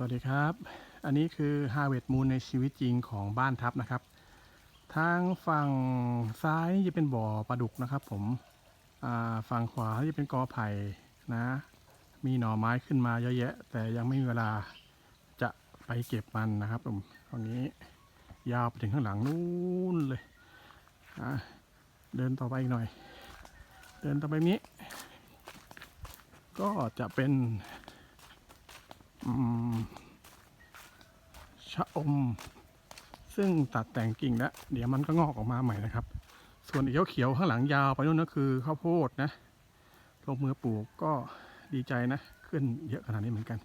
สวัสดีครับ อันนี้คือ Harvest Moon ในชีวิตจริงของบ้านทับนะครับ ทางฝั่งซ้ายนี่จะเป็นบ่อปลาดุกนะครับ ผมฝั่งขวาที่เป็นกอไผ่นะ มีหน่อไม้ขึ้นมาเยอะแยะ แต่ยังไม่มีเวลาจะไปเก็บมันนะครับผมตรงนี้ยาวไปถึงข้างหลังนู้นเลยเดินต่อไปอีกหน่อย เดินต่อไปนี้ ก็จะเป็น ชะอม ซึ่งตัดแต่งกิ่งแล้ว เดี๋ยวมันก็งอกออกมาใหม่นะครับ ส่วนเอีกเขียวข้างหลังยาวไปนู่นก็คือข้าวโพดนะ ลงมือปลูกก็ดีใจนะ ขึ้นเยอะขนาดนี้เหมือนกัน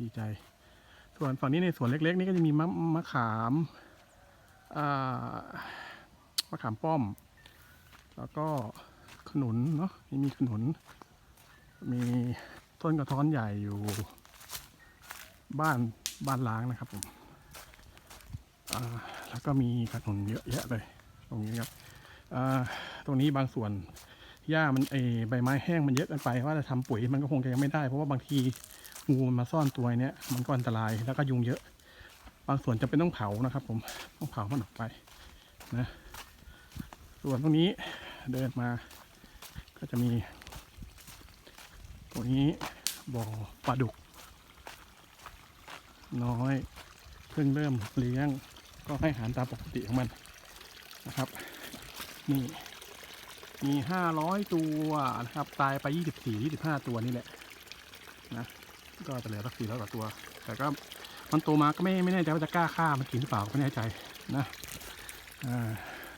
ดีใจ ส่วนฝั่งนี้ในสวนเล็ก ๆ นี่ก็จะมีมะมะขามมะขามป้อม แล้วก็ขนุนเนาะมีขนุน มีต้นกระท้อนใหญ่อยู่ บ้านบ้านล้างนะครับผมแล้วก็มีขนุนเยอะแยะเลย ตรงนี้ครับตรงนี้บางส่วนหญ้ามันเอใบไม้แห้งมันเยอะเกินไป ว่าจะทำปุ๋ยมันก็คงจะยังไม่ได้ เพราะว่าบางทีงูมันมาซ่อนตัวเนี้ยมันก็อันตรายแล้วก็ยุงเยอะ บางส่วนจะเป็นต้องเผานะครับ ผมต้องเผามันออกไปนะส่วนตรงนี้เดินมาก็จะมี ตรงนี้บ่อปลาดุก น้อยเพิ่งเริ่มเลี้ยง ก็ให้อาหารตามปกติของมันนะครับ นี่ มีห้าร้อยตัวนะครับ ตายไปยี่สิบสี่ยี่สิบห้าตัวนี่แหละนะก็จะเหลือสักสี่ร้อยกว่าตัว แต่ก็มันโตมาก็ไม่ไม่แน่ใจว่าจะกล้าฆ่ามันกินหรือเปล่าก็ไม่แน่ใจนะอ่า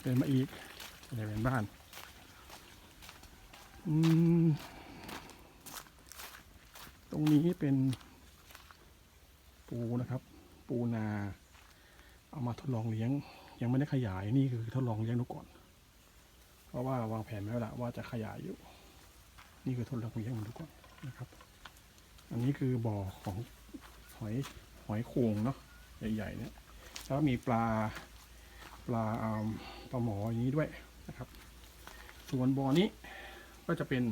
เดินมาอีกในเป็นบ้านอืมตรงนี้เป็น ปูนะครับ ปูนา เอามาทดลองเลี้ยง ยังไม่ได้ขยายนี่คือทดลองเลี้ยงดูก่อน เพราะว่าวางแผนไว้แล้วว่าจะขยายอยู่ นี่คือทดลองเลี้ยงดูก่อนนะครับ อันนี้คือบ่อของหอยหอยโข่งเนาะใหญ่ๆเนี่ยแล้วมีปลาปลาอ่าปลาหมออย่างนี้ด้วยนะครับ ส่วนบ่อนี้ก็จะเป็น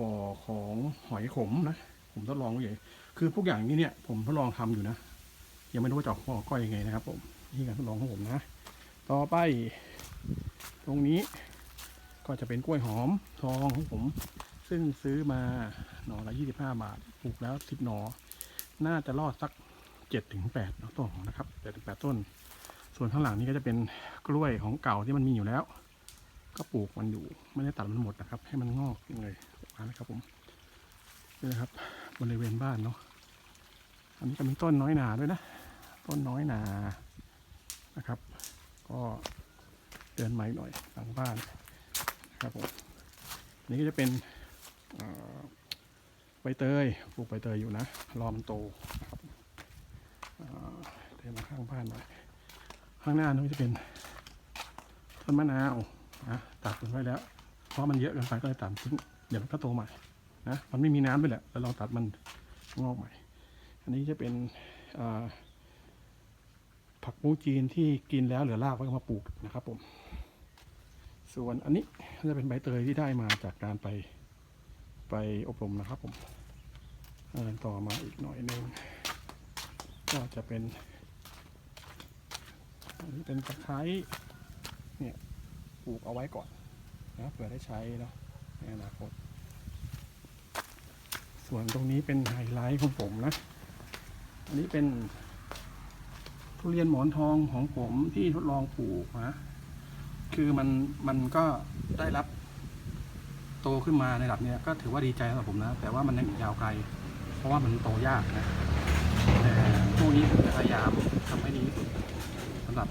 บ่อของหอยขมนะ ผมทดลองไว้ใหญ่ คือพวกอย่างนี้เนี่ย ผมทดลองทำอยู่นะ ยังไม่รู้ว่าจะออกก้อยยังไงนะครับ ผมนี่การทดลองของผมนะ ต่อไป ตรงนี้ก็จะเป็นกล้วยหอมทองของผม ซึ่งซื้อมาหน่อละยี่สิบห้าบาทปลูกแล้วสิบหน่อน่าจะรอดสักเจ็ดถึงแปดต้นนะครับเจ็ดถึงแปดต้น ส่วนข้างหลังนี้ก็จะเป็นกล้วยของเก่าที่มันมีอยู่แล้ว ก็ปลูกมันอยู่ไม่ได้ตัดมันหมดนะครับ ให้มันงอกเลยมานะครับผมนี่นะครับบริเวณบ้านเนาะ อันนี้ก็มีต้นน้อยหนาด้วยนะ ต้นน้อยหนานะครับ ก็เดินไม้หน่อยหลังบ้านนะครับผมอันนี่ก็จะเป็นใบเตยปลูกใบเตยอยู่นะ รอมันโตนะครับเดินมาข้างบ้านหน่อยข้างหน้านู้จะเป็นต้นมะนาวนะตัดมันไว้แล้ว เพราะมันเยอะเกินไปก็เลยตัดทิ้งเดี๋ยวมันก็โตใหม่นะมันไม่มีน้ำด้วยแหละแล้วลองตัดมันงอกใหม่ อันนี้จะเป็นผักบูจีนที่กินแล้วเหลือรากไว้มาปลูกนะครับผม ส่วนอันนี้จะเป็นใบเตยที่ได้มาจากการไปไปอบรมนะครับผมต่อมาอีกหน่อยหนึงก็จะเป็นอันนี้เป็นตะไคร้เนี่ยปลูกเอาไว้ก่อนนะเผื่อได้ใช้เนาะในอนาคต ส่วนตรงนี้เป็นไฮไลท์ของผมนะ อันนี้เป็น ทุเรียนหมอนทองของผมที่ทดลองปลูกนะ คือมันมันก็ได้รับ โตขึ้นมาในระดับเนี้ยก็ถือว่าดีใจสำหรับผมนะ แต่ว่ามันยังอีกยาวไกล เพราะว่ามันโตยากนะ แต่พวกนี้ผมจะพยายามทำให้ดีที่สุดสำหรับ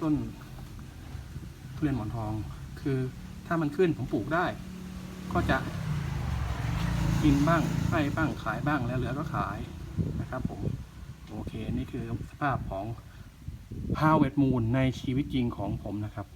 ต้นทุเรียนหมอนทอง คือถ้ามันขึ้นผมปลูกได้ ก็จะกินบ้างให้บ้างขายบ้างแล้วเหลือก็ขาย นะครับผมโอเค นี่คือสภาพของพาวเวตมูลในชีวิตจริงของผมนะครับ